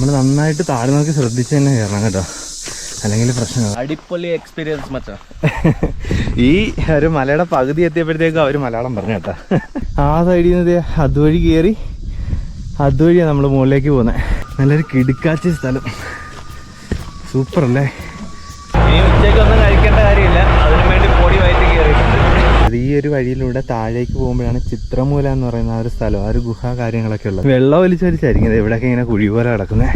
നമ്മൾ നന്നായിട്ട് താഴെ നോക്കി ശ്രദ്ധിച്ച് തന്നെ കയറണം കേട്ടോ. അല്ലെങ്കിൽ പ്രശ്നം അടിപൊളി എക്സ്പീരിയൻസ് മച്ചാ. ഈ ഒരു മലയുടെ പകുതി എത്തിയപ്പോഴത്തേക്കും അവർ മലയാളം പറഞ്ഞു കേട്ടോ. ആ സൈഡിൽ നിന്ന് അതുവഴി കയറി അതുവഴിയാണ് നമ്മൾ മുകളിലേക്ക് പോകുന്നത് നല്ലൊരു കിടുക്കാച്ച സ്ഥലം. സൂപ്പർ അല്ലേ? ഇനി ഉച്ചയ്ക്കൊന്നും കഴിക്കേണ്ട കാര്യമില്ല അതിനു വേണ്ടി പൊടി വയറ്റി കയറിയിട്ടുണ്ട് അത് ഈ ഒരു വഴിയിലൂടെ താഴേക്ക് പോകുമ്പോഴാണ് ചിത്രമൂല എന്ന് പറയുന്ന ആ ഒരു സ്ഥലം ആ ഒരു ഗുഹ കാര്യങ്ങളൊക്കെ ഉള്ളത്. വെള്ളം ഒലിച്ചൊലിച്ചായിരിക്കും ഇവിടെയൊക്കെ ഇങ്ങനെ കുഴി പോലെ കിടക്കുന്നത്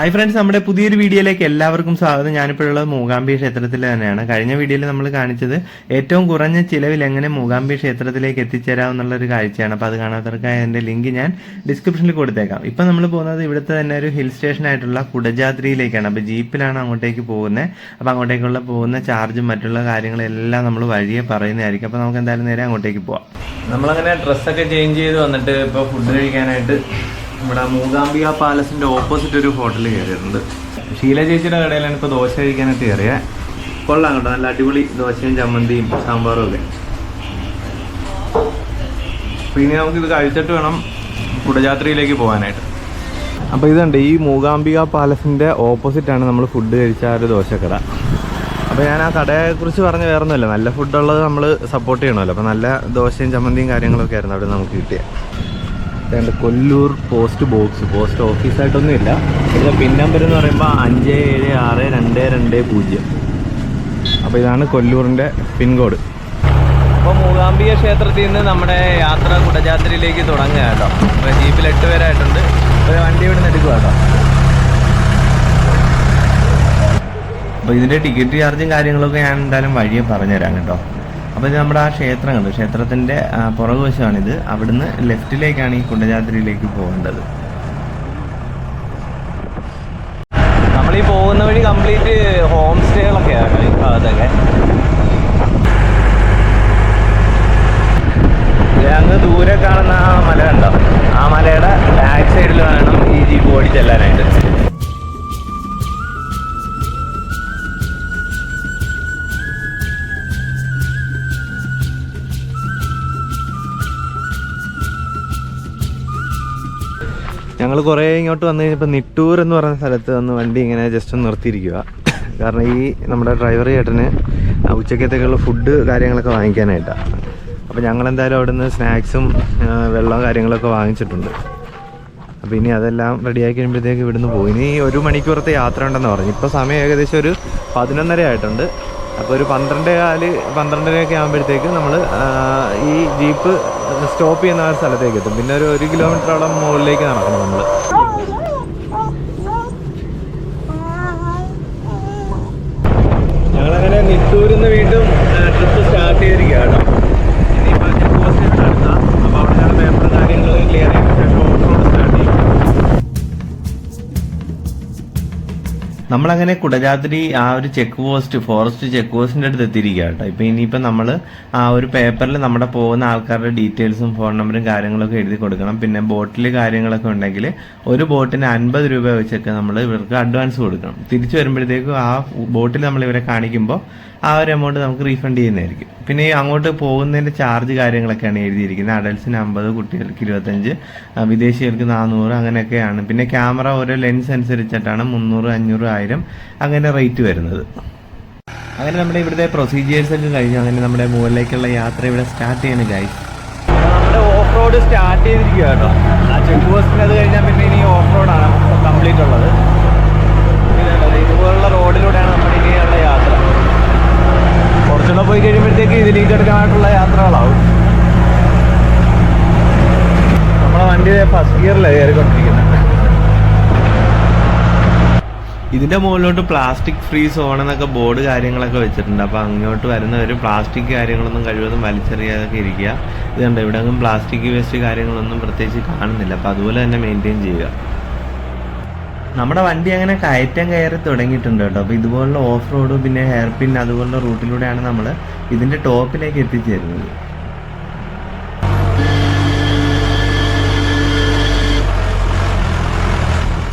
ഹായ് ഫ്രണ്ട്സ് നമ്മുടെ പുതിയൊരു വീഡിയോയിലേക്ക് എല്ലാവർക്കും സ്വാഗതം. ഞാനിപ്പോഴുള്ളത് മൂകാംബി ക്ഷേത്രത്തിൽ തന്നെയാണ്. കഴിഞ്ഞ വീഡിയോയിൽ നമ്മൾ കാണിച്ചത് ഏറ്റവും കുറഞ്ഞ ചിലവിൽ എങ്ങനെ മൂകാംബി ക്ഷേത്രത്തിലേക്ക് എത്തിച്ചേരാം എന്നുള്ള ഒരു കാഴ്ചയാണ്. അപ്പോൾ അത് കാണാത്തവർക്കായി എന്റെ ലിങ്ക് ഞാൻ ഡിസ്ക്രിപ്ഷനിൽ കൊടുത്തേക്കാം. ഇപ്പം നമ്മൾ പോകുന്നത് ഇവിടുത്തെ തന്നെ ഒരു ഹിൽ സ്റ്റേഷൻ ആയിട്ടുള്ള കുടജാദ്രിയിലേക്കാണ്. അപ്പോൾ ജീപ്പിലാണ് അങ്ങോട്ടേക്ക് പോകുന്നത് അപ്പോൾ അങ്ങോട്ടേക്കുള്ള പോകുന്ന ചാർജും മറ്റുള്ള കാര്യങ്ങളെല്ലാം നമ്മൾ വഴിയെ പറയുന്നതായിരിക്കും. അപ്പോൾ നമുക്ക് എന്തായാലും നേരെ അങ്ങോട്ടേക്ക് പോവാം. നമ്മളങ്ങനെ ഡ്രസ്സൊക്കെ ചേഞ്ച് ചെയ്ത് വന്നിട്ട് ഇപ്പോൾ ഫുഡ് കഴിക്കാനായിട്ട് ഇവിടെ മൂകാംബിക പാലസിന്റെ ഓപ്പോസിറ്റ് ഒരു ഹോട്ടൽ കയറിയിട്ടുണ്ട്. ഷീല ചേച്ചിയുടെ കടയിലാണ് ഇപ്പോൾ ദോശ കഴിക്കാനായിട്ട് കയറിയ. കൊള്ളാം കേട്ടോ നല്ല അടിപൊളി ദോശയും ചമ്മന്തിയും സാമ്പാറും ഒക്കെ. പിന്നെ ഇത് കഴിച്ചിട്ട് വേണം കുടജാത്രയിലേക്ക് പോകാനായിട്ട്. അപ്പോൾ ഇതുണ്ട് ഈ മൂകാംബിക പാലസിന്റെ ഓപ്പോസിറ്റ് ആണ് നമ്മൾ ഫുഡ് കഴിച്ച ആ ഒരു ദോശക്കട. അപ്പോൾ ഞാൻ ആ കടയെക്കുറിച്ച് പറഞ്ഞ വേറെ ഒന്നുമില്ല നല്ല ഫുഡുള്ളത് നമ്മൾ സപ്പോർട്ട് ചെയ്യണമല്ലോ. അപ്പോൾ നല്ല ദോശയും ചമ്മന്തിയും കാര്യങ്ങളൊക്കെ ആയിരുന്നു അവിടെ നമുക്ക് കിട്ടിയത് ഇതാണ്ട് കൊല്ലൂർ പോസ്റ്റ് ബോക്സ് പോസ്റ്റ് ഓഫീസായിട്ടൊന്നും ഇല്ല. ഇതിന്റെ പിൻ നമ്പർ എന്ന് പറയുമ്പോൾ അഞ്ച് ഏഴ് ആറ് രണ്ട് രണ്ട് പൂജ്യം. അപ്പോൾ ഇതാണ് കൊല്ലൂരിന്റെ പിൻകോഡ് അപ്പോൾ മൂകാംബിക ക്ഷേത്രത്തിൽ നിന്ന് നമ്മുടെ യാത്ര കുടജാത്രിയിലേക്ക് തുടങ്ങുക കേട്ടോ. അപ്പോൾ ജീപ്പിൽ എട്ട് പേരായിട്ടുണ്ട്. ഒരു വണ്ടി ഇവിടെ നിന്ന് എടുക്കുക കേട്ടോ. അപ്പോൾ ഇതിന്റെ ടിക്കറ്റ് ചാർജും കാര്യങ്ങളൊക്കെ ഞാൻ എന്തായാലും വഴിയെ പറഞ്ഞുതരാം കേട്ടോ. അപ്പോൾ ഇത് നമ്മുടെ ആ ക്ഷേത്രം കണ്ടു ക്ഷേത്രത്തിന്റെ പുറകുവശമാണിത്. അവിടുന്ന് ലെഫ്റ്റിലേക്കാണ് ഈ കുണ്ടജാദ്രിയിലേക്ക് പോകേണ്ടത്. കുറേ ഇങ്ങോട്ട് വന്നു കഴിഞ്ഞപ്പോൾ നിട്ടൂർ എന്ന് പറയുന്ന സ്ഥലത്ത് വന്ന് വണ്ടി ഇങ്ങനെ ജസ്റ്റ് ഒന്ന് നിർത്തിയിരിക്കുക കാരണം ഈ നമ്മുടെ ഡ്രൈവർ ചേട്ടന് ഉച്ചക്കത്തേക്കുള്ള ഫുഡ് കാര്യങ്ങളൊക്കെ വാങ്ങിക്കാനായിട്ടാണ് അപ്പോൾ ഞങ്ങൾ എന്തായാലും അവിടെ നിന്ന് സ്നാക്സും വെള്ളവും കാര്യങ്ങളൊക്കെ വാങ്ങിച്ചിട്ടുണ്ട്. അപ്പോൾ ഇനി അതെല്ലാം റെഡിയാക്കി കഴിയുമ്പോഴത്തേക്ക് ഇവിടുന്ന് പോയി ഇനി ഒരു മണിക്കൂറത്തെ യാത്ര ഉണ്ടെന്ന് പറഞ്ഞു. ഇപ്പോൾ സമയം ഏകദേശം ഒരു പതിനൊന്നര ആയിട്ടുണ്ട്. അപ്പോൾ ഒരു പന്ത്രണ്ട് കാൽ പന്ത്രണ്ടരയൊക്കെ ആകുമ്പോഴത്തേക്ക് നമ്മൾ ഈ ജീപ്പ് സ്റ്റോപ്പ് ചെയ്യുന്ന ആ സ്ഥലത്തേക്ക് എത്തും. പിന്നെ ഒരു ഒരു കിലോമീറ്ററോളം മുകളിലേക്ക് നടക്കണം നമ്മൾ നിട്ടൂരിൽ നിന്ന് വീണ്ടും ട്രിപ്പ് സ്റ്റാർട്ട് ചെയ്തിരിക്കുക നമ്മളങ്ങനെ കുടജാദ്രി ആ ഒരു ചെക്ക് പോസ്റ്റ് ഫോറസ്റ്റ് ചെക്ക് പോസ്റ്റിന്റെ അടുത്ത് എത്തിയിരിക്കുക കേട്ടോ ഇപ്പൊ ഇനിയിപ്പോ നമ്മൾ ആ ഒരു പേപ്പറിൽ നമ്മുടെ പോകുന്ന ആൾക്കാരുടെ ഡീറ്റെയിൽസും ഫോൺ നമ്പറും കാര്യങ്ങളൊക്കെ എഴുതി കൊടുക്കണം. പിന്നെ ബോട്ടിൽ കാര്യങ്ങളൊക്കെ ഉണ്ടെങ്കിൽ ഒരു ബോട്ടിന് അൻപത് രൂപ വെച്ചൊക്കെ നമ്മൾ ഇവർക്ക് അഡ്വാൻസ് കൊടുക്കണം. തിരിച്ചു വരുമ്പോഴത്തേക്കും ആ ബോട്ടിൽ നമ്മൾ ഇവരെ കാണിക്കുമ്പോൾ ആ ഒരു എമൗണ്ട് നമുക്ക് റീഫണ്ട് ചെയ്യുന്നതായിരിക്കും. പിന്നെ ഈ അങ്ങോട്ട് പോകുന്നതിന്റെ ചാർജ് കാര്യങ്ങളൊക്കെയാണ് എഴുതിയിരിക്കുന്നത്. അഡൽസിന് അമ്പത് കുട്ടികൾക്ക് ഇരുപത്തഞ്ച് വിദേശികൾക്ക് നാനൂറ് അങ്ങനെയൊക്കെയാണ്. പിന്നെ ക്യാമറ ഓരോ ലെൻസ് അനുസരിച്ചിട്ടാണ് മുന്നൂറ് അഞ്ഞൂറ് ആയിരം അങ്ങനെ റേറ്റ് വരുന്നത്. അങ്ങനെ നമ്മുടെ ഇവിടുത്തെ പ്രൊസീജിയേഴ്സ് ഒക്കെ കഴിഞ്ഞു അങ്ങനെ നമ്മുടെ മുകളിലേക്കുള്ള യാത്ര ഇവിടെ സ്റ്റാർട്ട് ചെയ്യണം ഗൈസ് നമ്മുടെ ഓഫ് റോഡ് സ്റ്റാർട്ട് ചെയ്തിരിക്കുക കേട്ടോ. ആ ചെക്ക് പോസ്റ്റിന് അത് കഴിഞ്ഞാൽ പിന്നെ ഇനി ഓഫ് റോഡാണ് കംപ്ലീറ്റ് ഉള്ളത് ഇതുണ്ടല്ലോ, ഇതുപോലുള്ള റോഡിലൂടെയാണ് നമ്മുടെ ഇനിയുള്ള യാത്ര കുറച്ചുകൂടെ പോയി കഴിയുമ്പോഴത്തേക്ക് ഇതിലേക്ക് എടുക്കാനായിട്ടുള്ള യാത്രകളാവും നമ്മുടെ വണ്ടി ഫസ്റ്റ് ഗിയറിലാണ് കയറിക്കൊണ്ടിരിക്കുന്നത്. ഇതിന്റെ മുകളിലോട്ട് പ്ലാസ്റ്റിക് ഫ്രീ സോൺ എന്നൊക്കെ ബോർഡ് കാര്യങ്ങളൊക്കെ വെച്ചിട്ടുണ്ട്. അപ്പൊ അങ്ങോട്ട് വരുന്നവർ പ്ലാസ്റ്റിക് കാര്യങ്ങളൊന്നും കഴിവതും വലിച്ചെറിയാതൊക്കെ ഇരിക്കുക. ഇത് കണ്ടോ ഇവിടെ പ്ലാസ്റ്റിക് വേസ്റ്റ് കാര്യങ്ങളൊന്നും പ്രത്യേകിച്ച് കാണുന്നില്ല. അപ്പൊ അതുപോലെ തന്നെ മെയിന്റെയിൻ ചെയ്യുക. നമ്മുടെ വണ്ടി അങ്ങനെ കയറ്റം കയറി തുടങ്ങിയിട്ടുണ്ട് കേട്ടോ. അപ്പോൾ ഇതുപോലുള്ള ഓഫ് റോഡ് പിന്നെ ഹെയർ പിൻ അതുപോലുള്ള റൂട്ടിലൂടെയാണ് നമ്മൾ ഇതിന്റെ ടോപ്പിലേക്ക് എത്തിച്ചേരുന്നത്.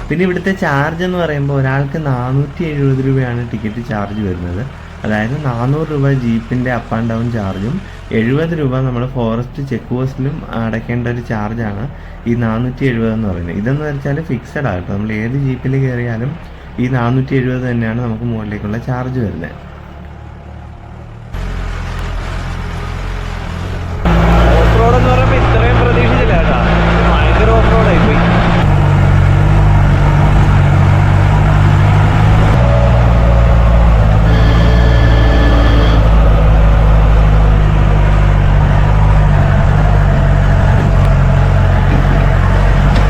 പിന്നെ ഇവിടുത്തെ ചാർജ് എന്ന് പറയുമ്പോൾ ഒരാൾക്ക് നാനൂറ്റി എഴുപത് രൂപയാണ് ടിക്കറ്റ് ചാർജ് വരുന്നത്. അതായത് നാനൂറ് രൂപ ജീപ്പിന്റെ അപ്പ് ആൻഡ് ഡൗൺ ചാർജും എഴുപത് രൂപ നമ്മൾ ഫോറസ്റ്റ് ചെക്ക് പോസ്റ്റിലും അടയ്ക്കേണ്ട ഒരു ചാർജാണ് ഈ നാനൂറ്റി എഴുപത് എന്ന് പറയുന്നത്. ഇതെന്ന് വെച്ചാൽ ഫിക്സഡ് ആകട്ടെ നമ്മൾ ഏത് ജീപ്പിൽ കയറിയാലും ഈ നാനൂറ്റി എഴുപത് തന്നെയാണ് നമുക്ക് മുകളിലേക്കുള്ള ചാർജ് വരുന്നത് ഓഫ് റോഡ് എന്ന് പറയുമ്പോൾ ഇത്രയും പ്രതീക്ഷിച്ചില്ല കേട്ടോ ഇത് ഭയങ്കര ഓഫ് റോഡായി പോയി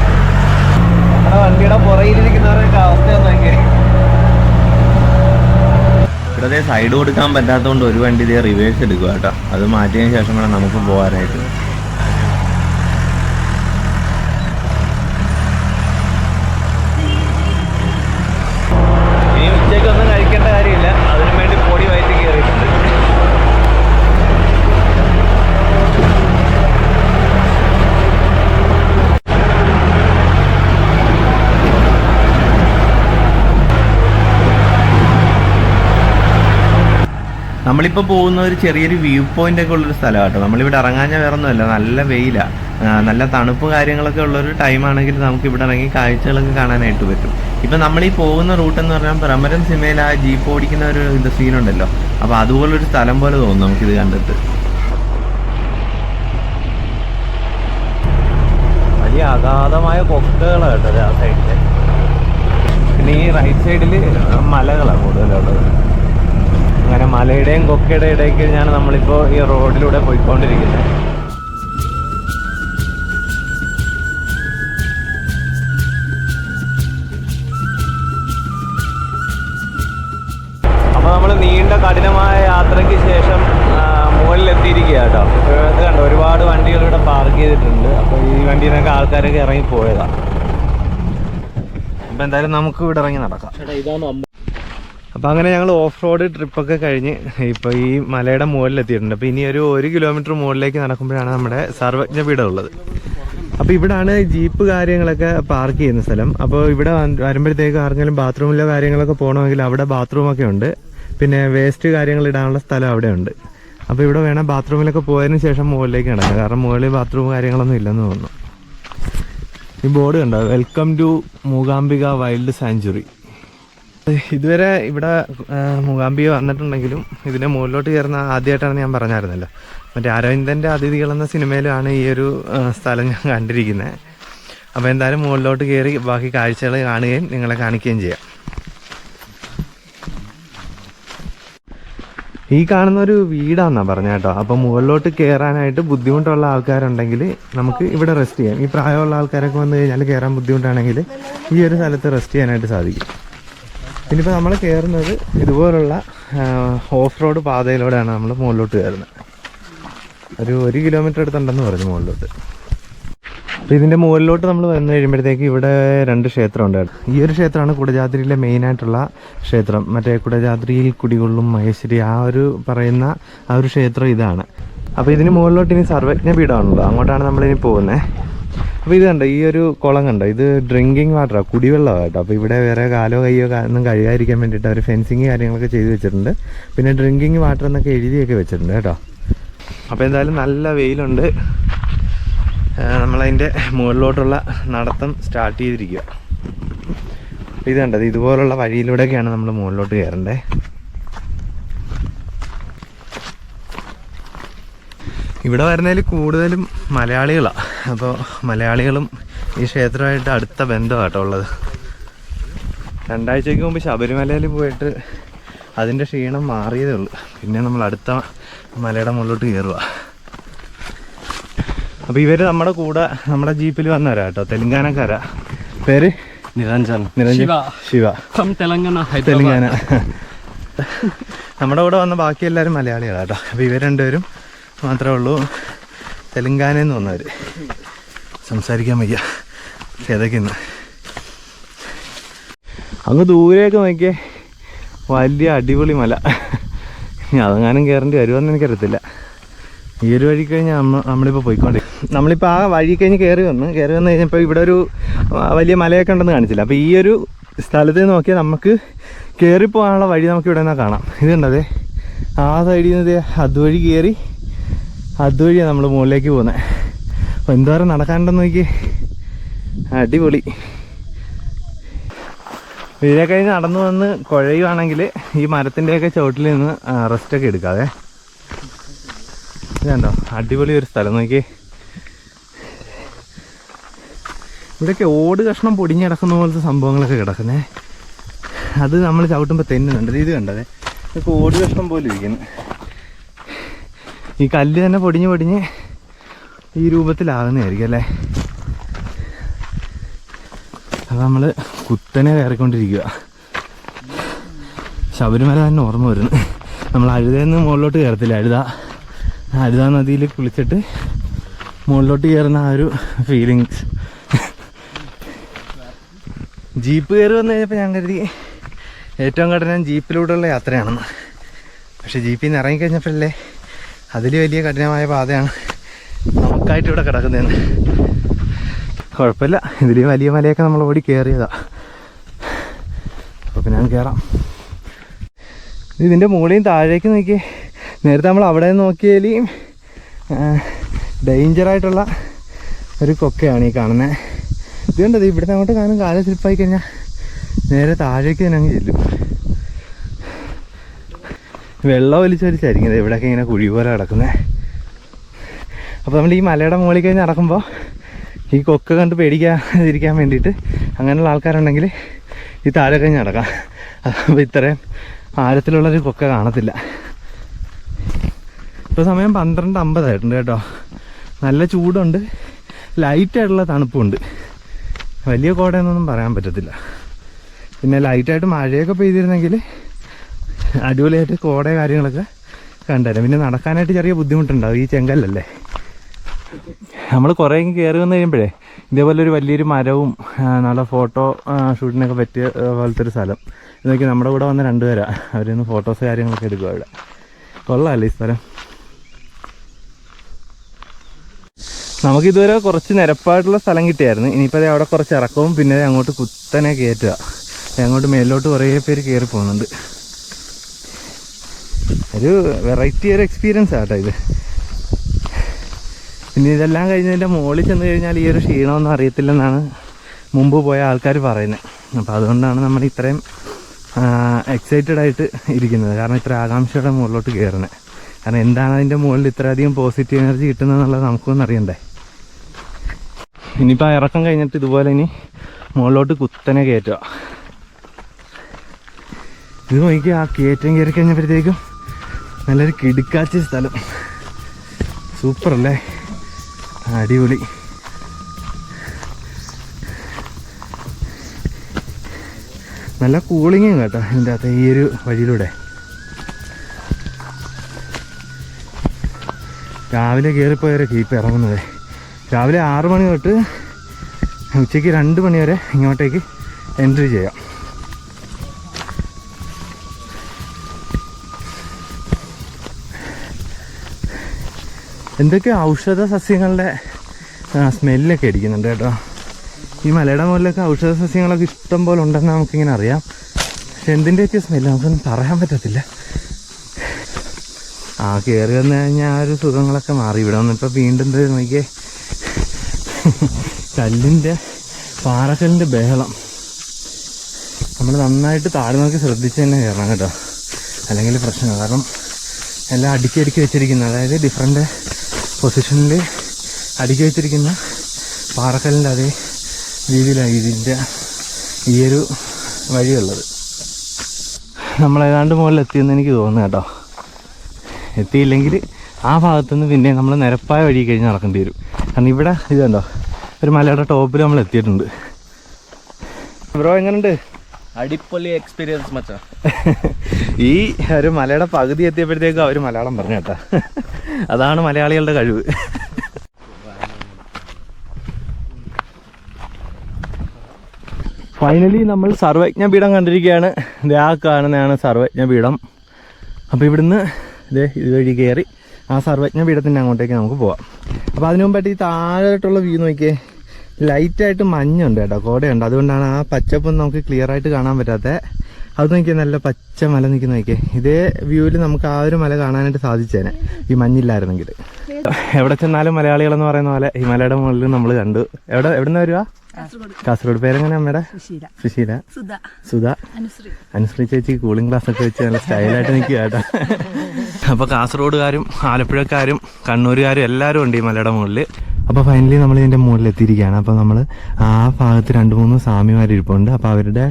നമ്മുടെ വണ്ടിയുടെ പുറകിലിരിക്കുന്നവരുടെ അവസ്ഥ നോക്കിയേ ഇവിടെ സൈഡ് കൊടുക്കാൻ പറ്റാത്തതുകൊണ്ട് ഒരു വണ്ടി ഇതേ റിവേഴ്സ് എടുക്കുക കേട്ടോ. അത് മാറ്റിയതിന് ശേഷം വേണം നമുക്ക് പോകാനായിട്ട് ഇനി ഉച്ചയ്ക്ക് ഒന്നും കഴിക്കേണ്ട കാര്യമില്ല അതിനു വേണ്ടി പൊടി വയറ്റി കയറിയിട്ടുണ്ട് നമ്മളിപ്പോൾ പോകുന്ന ഒരു ചെറിയൊരു വ്യൂ പോയിന്റ് ഒക്കെ ഉള്ളൊരു സ്ഥലം കേട്ടോ നമ്മളിവിടെ ഇറങ്ങാഞ്ഞ വേറെ ഒന്നുമല്ല നല്ല വെയിലാ. നല്ല തണുപ്പ് കാര്യങ്ങളൊക്കെ ഉള്ളൊരു ടൈം ആണെങ്കിൽ നമുക്ക് ഇവിടെ ഇറങ്ങി കാഴ്ചകളൊക്കെ കാണാനായിട്ട് പറ്റും. ഇപ്പം നമ്മൾ ഈ പോകുന്ന റൂട്ട് എന്ന് പറഞ്ഞാൽ പ്രമരം സിമയിൽ ആ ജീപ്പ് ഓടിക്കുന്ന ഒരു ഇത് സീനുണ്ടല്ലോ അപ്പോൾ അതുപോലൊരു സ്ഥലം പോലെ തോന്നും നമുക്കിത് കണ്ടിട്ട്. വലിയ അഗാധമായ കൊക്കകളാണ് കേട്ടത് ആ സൈഡിൽ പിന്നെ ഈ റൈറ്റ് സൈഡിൽ മലകളാണ് കൂടുതലുള്ളത്. അങ്ങനെ മലയുടെയും കൊക്കയുടെ ഞാൻ നമ്മളിപ്പോ ഈ റോഡിലൂടെ പോയിക്കൊണ്ടിരിക്കുന്നത് അപ്പോൾ നമ്മൾ നീണ്ട കഠിനമായ യാത്രയ്ക്ക് ശേഷം മുകളിലെത്തിയിരിക്കുക കേട്ടോ ഇത് കണ്ടോ ഒരുപാട് വണ്ടികൾ ഇവിടെ പാർക്ക് ചെയ്തിട്ടുണ്ട്. അപ്പോൾ ഈ വണ്ടിയിൽ നിന്നൊക്കെ ആൾക്കാരൊക്കെ ഇറങ്ങി പോയതാണ് അപ്പം എന്തായാലും നമുക്ക് ഇവിടെ ഇറങ്ങി നടക്കാം. അപ്പോൾ അങ്ങനെ ഞങ്ങൾ ഓഫ് റോഡ് ട്രിപ്പൊക്കെ കഴിഞ്ഞ് ഇപ്പോൾ ഈ മലയുടെ മുകളിലെത്തിയിട്ടുണ്ട്. അപ്പോൾ ഇനി ഒരു ഒരു കിലോമീറ്റർ മുകളിലേക്ക് നടക്കുമ്പോഴാണ് നമ്മുടെ സർവജ്ഞ പീഠം ഉള്ളത് അപ്പോൾ ഇവിടാണ് ജീപ്പ് കാര്യങ്ങളൊക്കെ പാർക്ക് ചെയ്യുന്ന സ്ഥലം. അപ്പോൾ ഇവിടെ വരുമ്പോഴത്തേക്ക് ആർക്കെങ്കിലും ബാത്റൂമിലോ കാര്യങ്ങളൊക്കെ പോകണമെങ്കിൽ അവിടെ ബാത്റൂമൊക്കെ ഉണ്ട്. പിന്നെ വേസ്റ്റ് കാര്യങ്ങൾ ഇടാനുള്ള സ്ഥലം അവിടെ ഉണ്ട്. അപ്പോൾ ഇവിടെ വേണം ബാത്റൂമിലൊക്കെ പോയതിന് ശേഷം മുകളിലേക്ക് നടക്കാം. കാരണം മുകളിൽ ബാത്റൂം കാര്യങ്ങളൊന്നും ഇല്ലെന്ന് തോന്നുന്നു. ഈ ബോർഡ് കണ്ടോ? Welcome to Mookambika wild sanctuary ഇതുവരെ ഇവിടെ മൂകാംബി വന്നിട്ടുണ്ടെങ്കിലും ഇതിന്റെ മുകളിലോട്ട് കയറുന്ന ആദ്യമായിട്ടാണ് ഞാൻ പറഞ്ഞായിരുന്നല്ലോ. മറ്റേ അരവിന്ദന്റെ അതിഥികൾ എന്ന സിനിമയിലാണ് ഈ ഒരു സ്ഥലം ഞാൻ കണ്ടിരിക്കുന്നത് അപ്പോൾ എന്തായാലും മുകളിലോട്ട് കയറി ബാക്കി കാഴ്ചകൾ കാണുകയും നിങ്ങളെ കാണിക്കുകയും ചെയ്യാം. ഈ കാണുന്ന ഒരു വീടാന്നാ പറഞ്ഞ കേട്ടോ. അപ്പോൾ മുകളിലോട്ട് കയറാനായിട്ട് ബുദ്ധിമുട്ടുള്ള ആൾക്കാരുണ്ടെങ്കിൽ നമുക്ക് ഇവിടെ റെസ്റ്റ് ചെയ്യാം. ഈ പ്രായമുള്ള ആൾക്കാരൊക്കെ വന്നു കഴിഞ്ഞാൽ കയറാൻ ബുദ്ധിമുട്ടാണെങ്കിൽ ഈ ഒരു സ്ഥലത്ത് റെസ്റ്റ് ചെയ്യാനായിട്ട് സാധിക്കും. പിന്നെ ഇപ്പോൾ നമ്മൾ കയറുന്നത് ഇതുപോലുള്ള ഓഫ് റോഡ് പാതയിലൂടെയാണ് നമ്മൾ മുകളിലോട്ട് കയറുന്നത്. ഒരു ഒരു കിലോമീറ്റർ അടുത്തുണ്ടെന്ന് പറഞ്ഞു മുകളിലോട്ട്. അപ്പോൾ ഇതിന്റെ മുകളിലോട്ട് നമ്മൾ വന്നു കഴിയുമ്പോഴത്തേക്ക് ഇവിടെ രണ്ട് ക്ഷേത്രമുണ്ട്. ഈ ഒരു ക്ഷേത്രമാണ് കുടജാദ്രിയിലെ മെയിനായിട്ടുള്ള ക്ഷേത്രം. മറ്റേ കുടജാദ്രിയിൽ കുടികൊള്ളും മഹേശ്വരി ആ ഒരു പറയുന്ന ആ ഒരു ക്ഷേത്രം ഇതാണ്. അപ്പോൾ ഇതിന് മുകളിലോട്ട് ഇനി സർവജ്ഞ പീഠമാണല്ലോ അങ്ങോട്ടാണ് നമ്മളിനി പോകുന്നത്. അപ്പോൾ ഇത് കണ്ടോ ഈ ഒരു കുളം കണ്ടോ? ഇത് ഡ്രിങ്കിങ് വാട്ടറാണ് കുടിവെള്ളമാണ് കേട്ടോ. അപ്പോൾ ഇവിടെ വേറെ കാലോ കയ്യോ ഒന്നും കഴുകാതിരിക്കാൻ വേണ്ടിയിട്ട് അവർ ഫെൻസിങ് കാര്യങ്ങളൊക്കെ ചെയ്ത് വെച്ചിട്ടുണ്ട്. പിന്നെ ഡ്രിങ്കിങ് വാട്ടർ എന്നൊക്കെ എഴുതിയൊക്കെ വെച്ചിട്ടുണ്ട് കേട്ടോ. അപ്പോൾ എന്തായാലും നല്ല വെയിലുണ്ട്. നമ്മളതിന്റെ മുകളിലോട്ടുള്ള നടത്തം സ്റ്റാർട്ട് ചെയ്തിരിക്കുക ഇത് കണ്ടത് ഇതുപോലുള്ള വഴിയിലൂടെയൊക്കെയാണ് നമ്മൾ മുകളിലോട്ട് കയറേണ്ടത് ഇവിടെ വരുന്നതിൽ കൂടുതലും മലയാളികളാണ് അപ്പോൾ മലയാളികളും ഈ ക്ഷേത്രമായിട്ട് അടുത്ത ബന്ധമാട്ടോ ഉള്ളത്. രണ്ടാഴ്ചയ്ക്ക് മുമ്പ് ശബരിമലയിൽ പോയിട്ട് അതിന്റെ ക്ഷീണം മാറിയതേ ഉള്ളൂ. പിന്നെ നമ്മൾ അടുത്ത മലയുടെ മുകളിലോട്ട് കയറുക അപ്പോൾ ഇവർ നമ്മുടെ കൂടെ നമ്മുടെ ജീപ്പിൽ വന്നവരാ കേട്ടോ തെലുങ്കാനക്കാരാ. പേര്? നിരഞ്ജൻ. നിരഞ്ജൻ. ശിവ. തെലങ്കാന തെലങ്കാന തെലുങ്കാന. നമ്മുടെ കൂടെ വന്ന ബാക്കി എല്ലാവരും മലയാളികളാണ് കേട്ടോ അപ്പോൾ ഇവർ രണ്ടുപേരും മാത്രമേ ഉള്ളൂ. തെലുങ്കാനയിൽ നിന്ന് വന്നവർ സംസാരിക്കാൻ വയ്യ. ഏതൊക്കെയെന്ന് അങ്ങ് ദൂരെയൊക്കെ നോക്കിയേ. വലിയ അടിപൊളി മല. ഇനി അതെങ്ങാനും കയറേണ്ടി വരുമെന്ന് എനിക്കറിയത്തില്ല. ഈ ഒരു വഴി കഴിഞ്ഞ് നമ്മ നമ്മളിപ്പോൾ പോയിക്കൊണ്ടേ. നമ്മളിപ്പോൾ ആ വഴി കഴിഞ്ഞ് കയറി വന്ന് കയറി വന്ന് കഴിഞ്ഞപ്പോൾ ഇവിടെ ഒരു വലിയ മലയൊക്കെ ഉണ്ടെന്ന് കാണിച്ചില്ല. അപ്പോൾ ഈ ഒരു സ്ഥലത്ത് നോക്കിയാൽ നമുക്ക് കയറിപ്പോകാനുള്ള വഴി നമുക്ക് ഇവിടെ നിന്നാൽ കാണാം. ഇതുണ്ടതേ ആ സൈഡിൽ നിന്ന് അതുവഴി കയറി അതുവഴിയാണ് നമ്മൾ മുകളിലേക്ക് പോകുന്നത് അപ്പോൾ എന്തോരം നടക്കാനുണ്ടെന്ന് നോക്കി അടിപൊളി. ഇതിനെ കഴിഞ്ഞ് നടന്നു വന്ന് കുഴയുവാണെങ്കിൽ ഈ മരത്തിന്റെയൊക്കെ ചുവട്ടിൽ നിന്ന് റെസ്റ്റ് ഒക്കെ എടുക്കാതെ ഇതുണ്ടോ അടിപൊളി ഒരു സ്ഥലം നോക്കി ഇവിടെയൊക്കെ ഓട് കഷ്ണം പൊടിഞ്ഞ് കിടക്കുന്ന പോലത്തെ സംഭവങ്ങളൊക്കെ കിടക്കുന്നേ. അത് നമ്മൾ ചവിട്ടുമ്പോൾ തെന്നുന്നുണ്ട്. ഇത് കണ്ടത് ഇതൊക്കെ ഓട് കഷ്ണം പോലെ ഇരിക്കുന്നു. ഈ കല്ല് തന്നെ പൊടിഞ്ഞ് പൊടിഞ്ഞ് ഈ രൂപത്തിലാകുന്നതായിരിക്കും അല്ലേ? അത് നമ്മൾ കുത്തനെ കയറിക്കൊണ്ടിരിക്കുക. ശബരിമല തന്നെ ഓർമ്മ വരുന്നു. നമ്മൾ അഴുതെന്ന് മുകളിലോട്ട് കയറത്തില്ല. അഴുത അഴുത നദിയിൽ കുളിച്ചിട്ട് മുകളിലോട്ട് കയറുന്ന ആ ഒരു ഫീലിങ്സ് ജീപ്പ് കയറി വന്നു കഴിഞ്ഞപ്പോൾ ഞാൻ കരുതി ഏറ്റവും കഠിനം ജീപ്പിലൂടെയുള്ള യാത്രയാണെന്ന്. പക്ഷെ ജീപ്പിൽ നിന്ന് ഇറങ്ങിക്കഴിഞ്ഞപ്പോഴല്ലേ അതിൽ വലിയ കഠിനമായ പാതയാണ്. നമുക്കായിട്ട് ഇവിടെ കിടക്കുന്നതെന്ന് കുഴപ്പമില്ല. ഇതിൽ വലിയ മലയൊക്കെ നമ്മൾ ഓടി കയറിയതാ. പിന്നെ ഞാൻ കയറാം ഇതിന്റെ മുകളിൽ താഴേക്ക് നോക്കി. നേരത്തെ നമ്മൾ അവിടെ നോക്കിയാൽ ഡേഞ്ചറായിട്ടുള്ള ഒരു കൊക്കയാണ് ഈ കാണുന്നത് ഇത് കണ്ടത് ഇവിടുന്ന് അങ്ങോട്ട് കാണും. കാലം സ്ലിപ്പായി കഴിഞ്ഞാൽ നേരെ താഴേക്ക് തന്നെ അങ്ങ് ചെല്ലും. വെള്ളം ഒലിച്ചൊലിച്ചായിരിക്കും ഇത് ഇവിടെയൊക്കെ ഇങ്ങനെ കുഴി പോലെ കിടക്കുന്നത് അപ്പോൾ നമ്മൾ ഈ മലയുടെ മുകളിൽ കഴിഞ്ഞ് നടക്കുമ്പോൾ ഈ കൊക്ക കണ്ട് പേടിക്കാതിരിക്കാൻ വേണ്ടിയിട്ട് അങ്ങനെയുള്ള ആൾക്കാരുണ്ടെങ്കിൽ ഈ താഴെ കഴിഞ്ഞ് നടക്കാം. അപ്പോൾ ഇത്രയും ആഴത്തിലുള്ളൊരു കൊക്ക കാണത്തില്ല. ഇപ്പോൾ സമയം പന്ത്രണ്ട് അമ്പതായിട്ടുണ്ട് കേട്ടോ. നല്ല ചൂടുണ്ട്. ലൈറ്റായിട്ടുള്ള തണുപ്പുണ്ട്. വലിയ കോടയെന്നൊന്നും പറയാൻ പറ്റത്തില്ല. പിന്നെ ലൈറ്റായിട്ട് മഴയൊക്കെ പെയ്തിരുന്നെങ്കിൽ അടിപൊളിയായിട്ട് കോട കാര്യങ്ങളൊക്കെ കണ്ടുതരാം. പിന്നെ നടക്കാനായിട്ട് ചെറിയ ബുദ്ധിമുട്ടുണ്ടാവും. ഈ ചെങ്കല്ലല്ലേ? നമ്മൾ കുറേ കയറി വന്ന് കഴിയുമ്പോഴേ ഇതേപോലെ ഒരു വലിയൊരു മരവും നല്ല ഫോട്ടോ ഷൂട്ടിനൊക്കെ പറ്റിയ പോലത്തെ ഒരു സ്ഥലം. ഇതൊക്കെ നമ്മുടെ കൂടെ വന്ന രണ്ടുപേരാ. അവരിന്ന് ഫോട്ടോസ് കാര്യങ്ങളൊക്കെ എടുക്കുക അവിടെ കൊള്ളാമല്ലേ ഈ സ്ഥലം? നമുക്കിതുവരെ കുറച്ച് നിരപ്പായിട്ടുള്ള സ്ഥലം കിട്ടിയായിരുന്നു. ഇനിയിപ്പോൾ അവിടെ കുറച്ച് ഇറക്കവും പിന്നെ അങ്ങോട്ട് കുത്തനെ കയറ്റുക അങ്ങോട്ട് മേലോട്ട് കുറേ പേര് കയറി പോകുന്നുണ്ട്. ഒരു വെറൈറ്റി ഒരു എക്സ്പീരിയൻസ് ആട്ടോ ഇത്. പിന്നെ ഇതെല്ലാം കഴിഞ്ഞതിന്റെ മുകളിൽ ചെന്ന് കഴിഞ്ഞാൽ ഈ ഒരു ക്ഷീണമൊന്നും അറിയത്തില്ലെന്നാണ് മുമ്പ് പോയ ആൾക്കാർ പറയുന്നത്. അപ്പോൾ അതുകൊണ്ടാണ് നമ്മൾ ഇത്രയും എക്സൈറ്റഡ് ആയിട്ട് ഇരിക്കുന്നത്. കാരണം ഇത്ര ആകാംക്ഷയുടെ മുകളിലോട്ട് കയറുന്നത് കാരണം എന്താണ് അതിന്റെ മുകളിൽ ഇത്രയധികം പോസിറ്റീവ് എനർജി കിട്ടുന്നതെന്നുള്ളത് നമുക്കൊന്നും അറിയണ്ടേ? ഇനിയിപ്പോൾ ഇറക്കം കഴിഞ്ഞിട്ട് ഇതുപോലെ ഇനി മുകളിലോട്ട് കുത്തനെ കയറ്റുക. ഇത് നോക്കി ആ കയറ്റം കയറി കഴിഞ്ഞപ്പോഴത്തേക്കും നല്ലൊരു കിടുക്കാച്ച സ്ഥലം. സൂപ്പർ അല്ലേ അടിപൊളി. നല്ല കൂളിങ്ങും കേട്ടോ ഇതിന്റെ അകത്ത് ഈ ഒരു വഴിയിലൂടെ. രാവിലെ കയറിപ്പോയവരൊക്കെ ഇപ്പോൾ ഇറങ്ങുന്നത്. രാവിലെ ആറ് മണി തൊട്ട് ഉച്ചയ്ക്ക് രണ്ട് മണി വരെ ഇങ്ങോട്ടേക്ക് എൻട്രി ചെയ്യാം. എന്തൊക്കെ ഔഷധ സസ്യങ്ങളുടെ സ്മെല്ലൊക്കെ അടിക്കുന്നുണ്ട് കേട്ടോ. ഈ മലയുടെ മുകളിലൊക്കെ ഔഷധ സസ്യങ്ങളൊക്കെ ഇഷ്ടം പോലെ ഉണ്ടെന്ന് നമുക്കിങ്ങനെ അറിയാം. പക്ഷെ എന്തിന്റെയൊക്കെ സ്മെല്ല് നമുക്കൊന്നും പറയാൻ പറ്റത്തില്ല. ആ കയറി വന്നു കഴിഞ്ഞാൽ ആ ഒരു സുഖങ്ങളൊക്കെ മാറി. ഇവിടെ വന്നിപ്പോൾ വീണ്ടും നോക്കിയേ. കല്ലിന്റെ പാറക്കല്ലിന്റെ ബഹളം. നമ്മൾ നന്നായിട്ട് താഴെ നോക്കി ശ്രദ്ധിച്ച് തന്നെ കയറണം കേട്ടോ. അല്ലെങ്കിൽ പ്രശ്നമാണ് കാരണം എല്ലാം അടുക്കി അടുക്കി വെച്ചിരിക്കുന്നത് അതായത് ഡിഫറെന്റ് പൊസിഷനിൽ അടുക്കി വെച്ചിരിക്കുന്ന പാറക്കല്ലിന്റെ അതേ രീതിയിലാണ് ഇതിന്റെ ഈ ഒരു വഴിയുള്ളത്. നമ്മളേതാണ്ട് മുകളിൽ എത്തിയെന്ന് എനിക്ക് തോന്നുന്നു കേട്ടോ. എത്തിയില്ലെങ്കിൽ ആ ഭാഗത്തുനിന്ന് പിന്നെ നമ്മൾ നിരപ്പായ വഴി കഴിഞ്ഞ് നടക്കേണ്ടി വരും. കാരണം ഇവിടെ ഇത് കണ്ടോ ഒരു മലയുടെ ടോപ്പിൽ നമ്മൾ എത്തിയിട്ടുണ്ട്. ബ്രോ എങ്ങനെയുണ്ട് അടിപൊളി എക്സ്പീരിയൻസ് മച്ചാ. ഈ ഒരു മലയുടെ പകുതി എത്തിയപ്പോഴത്തേക്കും അവർ മലയാളം പറഞ്ഞു കേട്ടാ. അതാണ് മലയാളികളുടെ കഴിവ്. ഫൈനലി നമ്മൾ സർവജ്ഞ പീഠം കണ്ടിരിക്കുകയാണ്. ആ കാണുന്നതാണ് സർവജ്ഞ പീഠം. അപ്പോൾ ഇവിടുന്ന് ഇതേ ഇതുവഴി കയറി ആ സർവജ്ഞ പീഠത്തിന്റെ അങ്ങോട്ടേക്ക് നമുക്ക് പോവാം. അപ്പോൾ അതിനു മുമ്പായിട്ട് ഈ താഴോട്ടുള്ള വ്യൂ നോക്കിയേ ലൈറ്റായിട്ട് മഞ്ഞുണ്ട് കേട്ടോ കോടയുണ്ട്. അതുകൊണ്ടാണ് ആ പച്ചപ്പൊന്നും നമുക്ക് ക്ലിയർ ആയിട്ട് കാണാൻ പറ്റാത്തത് അത് നോക്കിയാൽ നല്ല പച്ച മല നിൽക്കുന്ന നോക്കിയേ. ഇതേ വ്യൂവിൽ നമുക്ക് ആ ഒരു മല കാണാനായിട്ട് സാധിച്ചേനെ. ഈ മഞ്ഞില്ലായിരുന്നെങ്കിൽ. എവിടെ ചെന്നാലും മലയാളികൾ എന്ന് പറയുന്ന പോലെ ഈ മലയുടെ മുകളിൽ നമ്മൾ കണ്ടു. എവിടെ എവിടെ നിന്ന് വരുവാ? കാസർഗോഡ്. പേരെങ്ങനെ അമ്മയുടെ? സുശീല. സുധ. അനുശ്രീ. ചേച്ചി കൂളിംഗ് ഗ്ലാസ് ഒക്കെ വെച്ച് നല്ല സ്റ്റൈലായിട്ട് നിൽക്കുക കേട്ടോ. അപ്പൊ കാസർഗോഡുകാരും ആലപ്പുഴക്കാരും കണ്ണൂരുകാരും എല്ലാവരും ഉണ്ട് ഈ മലയുടെ മുകളിൽ. അപ്പോൾ ഫൈനലി നമ്മൾ ഇതിന്റെ മുകളിൽ എത്തിയിരിക്കുകയാണ് അപ്പോൾ നമ്മൾ ആ ഭാഗത്ത് രണ്ട് മൂന്ന് സ്വാമിമാർ ഇരിപ്പുണ്ട് അപ്പോൾ അവരുടെ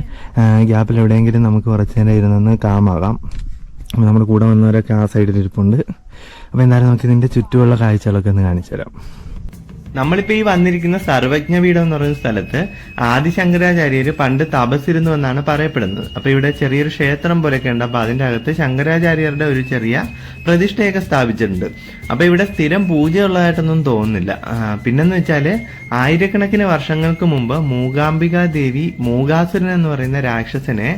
ഗ്യാപ്പിൽ എവിടെയെങ്കിലും നമുക്ക് കുറച്ച് നേരം ഇരുന്നെന്ന് കാമാകാം. അപ്പോൾ നമ്മുടെ കൂടെ വന്നവരൊക്കെ ആ സൈഡിൽ ഇരിപ്പുണ്ട്. അപ്പോൾ എന്തായാലും നമുക്ക് ഇതിന്റെ ചുറ്റുമുള്ള കാഴ്ചകളൊക്കെ ഒന്ന് കാണിച്ചു തരാം നമ്മളിപ്പോ ഈ വന്നിരിക്കുന്ന സർവജ്ഞ പീഠം എന്ന് പറയുന്ന സ്ഥലത്ത് ആദിശങ്കരാചാര്യർ പണ്ട് തപസ്സിരുന്നു എന്നാണ് പറയപ്പെടുന്നത്. അപ്പൊ ഇവിടെ ചെറിയൊരു ക്ഷേത്രം പോലെയൊക്കെ ഉണ്ട്. അപ്പൊ അതിന്റെ അകത്ത് ശങ്കരാചാര്യരുടെ ഒരു ചെറിയ പ്രതിഷ്ഠയൊക്കെ സ്ഥാപിച്ചിട്ടുണ്ട്. അപ്പൊ ഇവിടെ സ്ഥിരം പൂജയുള്ളതായിട്ടൊന്നും തോന്നുന്നില്ല. പിന്നെന്ന് വെച്ചാൽ ആയിരക്കണക്കിന് വർഷങ്ങൾക്ക് മുമ്പ് മൂകാംബിക ദേവി മൂകാസുരൻ എന്ന് പറയുന്ന രാക്ഷസനെ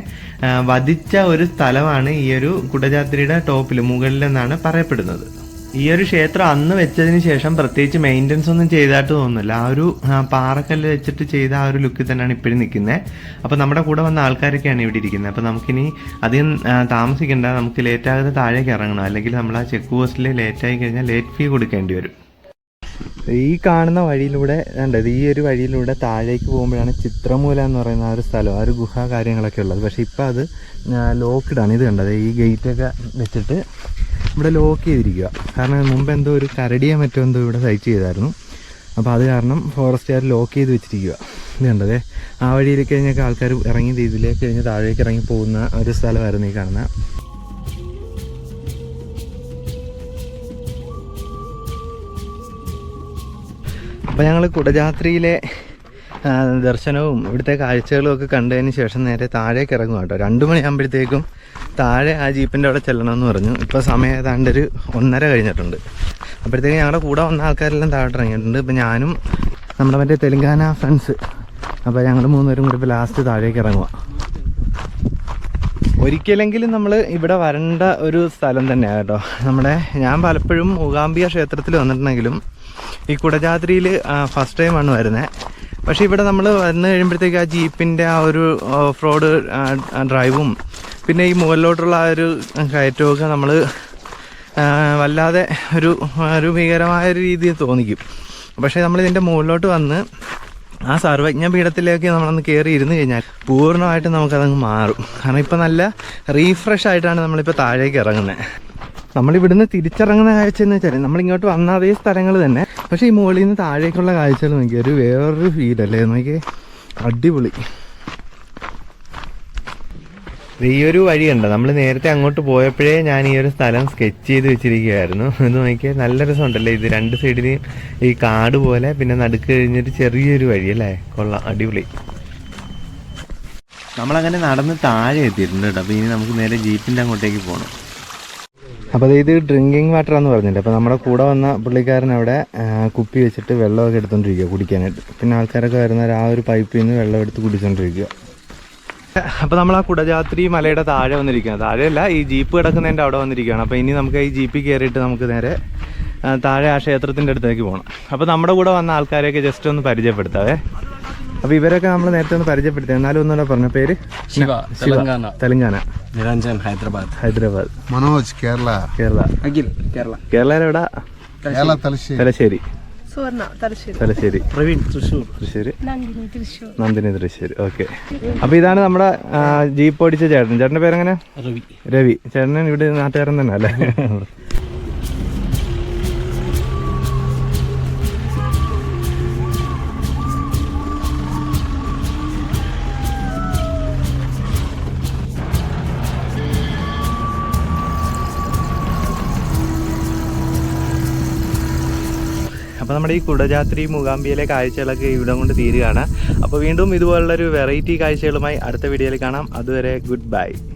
വധിച്ച ഒരു സ്ഥലമാണ് ഈ ഒരു കുടജാത്രിയുടെ ടോപ്പിൽ മുകളിൽ എന്നാണ് പറയപ്പെടുന്നത്. ഈ ഒരു ക്ഷേത്രം അന്ന് വെച്ചതിന് ശേഷം പ്രത്യേകിച്ച് മെയിന്റെനൻസ് ഒന്നും ചെയ്തായിട്ട് തോന്നുന്നില്ല. ആ ഒരു പാറക്കല്ല് വെച്ചിട്ട് ചെയ്ത ആ ഒരു ലുക്കിൽ തന്നെയാണ് ഇപ്പോഴും നിൽക്കുന്നത് അപ്പോൾ നമ്മുടെ കൂടെ വന്ന ആൾക്കാരൊക്കെയാണ് ഇവിടെ ഇരിക്കുന്നത്. അപ്പോൾ നമുക്കിനി അധികം താമസിക്കേണ്ട. നമുക്ക് ലേറ്റാകാതെ താഴേക്ക് ഇറങ്ങണം. അല്ലെങ്കിൽ നമ്മൾ ആ ചെക്ക് പോസ്റ്റിൽ ലേറ്റ് ആയി കഴിഞ്ഞാൽ ലേറ്റ് ഫീ കൊടുക്കേണ്ടി വരും. ഈ കാണുന്ന വഴിയിലൂടെ ഉണ്ടത് ഈ ഒരു വഴിയിലൂടെ താഴേക്ക് പോകുമ്പോഴാണ് ചിത്രമൂല എന്ന് പറയുന്ന ആ ഒരു സ്ഥലം ആ ഒരു ഗുഹ കാര്യങ്ങളൊക്കെ ഉള്ളത്. പക്ഷേ ഇപ്പം അത് ലോക്ക്ഡ് ആണ്. ഇത് കണ്ടത് ഈ ഗേറ്റൊക്കെ വെച്ചിട്ട് ഇവിടെ ലോക്ക് ചെയ്തിരിക്കുക. കാരണം മുമ്പ് എന്തോ ഒരു കരടിയെ മറ്റോ എന്തോ ഇവിടെ സൈറ്റ് ചെയ്തായിരുന്നു. അപ്പോൾ അത് കാരണം ഫോറസ്റ്റുകാർ ലോക്ക് ചെയ്ത് വെച്ചിരിക്കുക. ഇത് കണ്ടത് ആ വഴിയിലേക്ക് കഴിഞ്ഞൊക്കെ ആൾക്കാർ ഇറങ്ങി ഇതിലേക്ക് കഴിഞ്ഞ് താഴേക്ക് ഇറങ്ങി പോകുന്ന ഒരു സ്ഥലമായിരുന്നു ഈ കാണുന്ന അപ്പോൾ ഞങ്ങൾ കുടജാത്രിയിലെ ദർശനവും ഇവിടുത്തെ കാഴ്ചകളും ഒക്കെ കണ്ടതിന് ശേഷം നേരെ താഴേക്ക് ഇറങ്ങും കേട്ടോ രണ്ട് മണിയാകുമ്പോഴത്തേക്കും താഴെ ആ ജീപ്പിന്റെ അവിടെ ചെല്ലണമെന്ന് പറഞ്ഞു. ഇപ്പോൾ സമയം ഏതാണ്ട് ഒരു ഒന്നര കഴിഞ്ഞിട്ടുണ്ട്. അപ്പോഴത്തേക്കും ഞങ്ങളുടെ കൂടെ വന്ന ആൾക്കാരെല്ലാം താഴെ ഇറങ്ങിയിട്ടുണ്ട് ഇപ്പം ഞാനും നമ്മുടെ മറ്റേ തെലുങ്കാന ഫ്രണ്ട്സ് അപ്പോൾ ഞങ്ങൾ മൂന്നുപേരും കൂടി ഇപ്പോൾ ലാസ്റ്റ് താഴേക്ക് ഇറങ്ങുക ഒരിക്കലെങ്കിലും നമ്മൾ ഇവിടെ വരേണ്ട ഒരു സ്ഥലം തന്നെയാണ് കേട്ടോ നമ്മുടെ ഞാൻ പലപ്പോഴും മൂകാംബിക ക്ഷേത്രത്തിൽ വന്നിട്ടുണ്ടെങ്കിലും ഈ കുടജാദ്രിയിൽ ഫസ്റ്റ് ടൈമാണ് വരുന്നത് പക്ഷേ ഇവിടെ നമ്മൾ വന്നു കഴിയുമ്പോഴത്തേക്ക് ആ ജീപ്പിന്റെ ആ ഒരു ഓഫ് റോഡ് ഡ്രൈവും പിന്നെ ഈ മുകളിലോട്ടുള്ള ആ ഒരു കയറ്റമൊക്കെ നമ്മൾ വല്ലാതെ ഒരു ഒരു ഭീകരമായ ഒരു രീതിയിൽ തോന്നിക്കും. പക്ഷേ നമ്മൾ ഇതിന്റെ മുകളിലോട്ട് വന്ന് ആ സർവജ്ഞ പീഠത്തിലേക്ക് നമ്മളൊന്ന് കയറി ഇരുന്ന് കഴിഞ്ഞാൽ പൂർണമായിട്ടും നമുക്കതങ്ങ് മാറും. കാരണം ഇപ്പം നല്ല റീഫ്രഷ് ആയിട്ടാണ് നമ്മളിപ്പോൾ താഴേക്ക് ഇറങ്ങുന്നത് നമ്മളിവിടുന്ന് തിരിച്ചിറങ്ങുന്ന കാഴ്ച എന്ന് വെച്ചാൽ നമ്മളിങ്ങോട്ട് വന്ന അതേ സ്ഥലങ്ങൾ തന്നെ. പക്ഷെ ഈ മുകളിൽ നിന്ന് താഴേക്കുള്ള കാഴ്ചകൾ നോക്കി ഒരു വേറൊരു ഫീലല്ലേ നോക്കി അടിപൊളി. ഈ ഒരു വഴിയുണ്ട് നമ്മൾ നേരത്തെ അങ്ങോട്ട് പോയപ്പോഴേ ഞാൻ ഈ ഒരു സ്ഥലം സ്കെച്ച് ചെയ്ത് വെച്ചിരിക്കുകയായിരുന്നു. ഇത് നോക്കിയാൽ നല്ല രസമുണ്ടല്ലേ? ഇത് രണ്ട് സൈഡിലെയും ഈ കാട് പോലെ പിന്നെ നടുക്ക് കഴിഞ്ഞൊരു ചെറിയൊരു വഴി അല്ലേ? കൊള്ളാം അടിപൊളി. നമ്മളങ്ങനെ നടന്ന് താഴെ എത്തിയിട്ടുണ്ട് കേട്ടോ. അപ്പോൾ ഇനി നമുക്ക് നേരെ ജീപ്പിന്റെ അങ്ങോട്ടേക്ക് പോകണം അപ്പോൾ ഇത് ഡ്രിങ്കിങ് വാട്ടർ എന്ന് പറഞ്ഞില്ലേ അപ്പോൾ നമ്മുടെ കൂടെ വന്ന പുള്ളിക്കാരൻ അവിടെ കുപ്പി വെച്ചിട്ട് വെള്ളമൊക്കെ എടുത്തുകൊണ്ടിരിക്കുക കുടിക്കാനായിട്ട്. പിന്നെ ആൾക്കാരൊക്കെ വരുന്നവർ ആ ഒരു പൈപ്പിൽ നിന്ന് വെള്ളം എടുത്ത് കുടിച്ചുകൊണ്ടിരിക്കുക അപ്പോൾ നമ്മൾ ആ കുടജാത്രി മലയുടെ താഴെ വന്നിരിക്കുകയാണ് താഴെയല്ല ഈ ജീപ്പ് കിടക്കുന്നതിന്റെ അവിടെ വന്നിരിക്കുകയാണ് അപ്പോൾ ഇനി നമുക്ക് ഈ ജീപ്പിൽ കയറിയിട്ട് നമുക്ക് നേരെ താഴെ ആ ക്ഷേത്രത്തിന്റെ അടുത്തേക്ക് പോകണം അപ്പോൾ നമ്മുടെ കൂടെ വന്ന ആൾക്കാരെയൊക്കെ ജസ്റ്റ് ഒന്ന് പരിചയപ്പെടുത്താവേ. അപ്പോൾ ഇവരൊക്കെ നമ്മൾ നേരത്തെ ഒന്ന് പരിചയപ്പെടുത്തി. എന്നാലും ഒന്നുകൂടെ പറഞ്ഞ. പേര്? ശിവ തെലങ്കാന. തെലങ്കാന. നിരഞ്ജൻ ഹൈദരാബാദ്. ഹൈദരാബാദ്. മനോജ് കേരള. കേരള. അഖിൽ കേരള. കേരള കേരള തലശ്ശേരി. തലശ്ശേരി. സുവർണ തലശ്ശേരി. തലശ്ശേരി. പ്രവീൺ തൃശ്ശൂർ. തൃശ്ശേരി. നന്ദിനി തൃശ്ശൂർ. ഓക്കെ. അപ്പൊ ഇതാണ് നമ്മുടെ ജീപ്പ് ഓടിച്ച ചേട്ടൻ. ചേട്ടന്റെ പേരെങ്ങനെ? രവി. രവി. ചേട്ടൻ ഇവിടെ നാട്ടുകാരൻ തന്നെ അല്ലേ നമ്മുടെ ഈ കുടജാത്രി മൂകാംബിയിലെ കാഴ്ചകളൊക്കെ ഇവിടെ കൊണ്ട് തീരുകയാണ്. അപ്പോൾ വീണ്ടും ഇതുപോലുള്ളൊരു വെറൈറ്റി കാഴ്ചകളുമായി അടുത്ത വീഡിയോയിൽ കാണാം. അതുവരെ ഗുഡ് ബൈ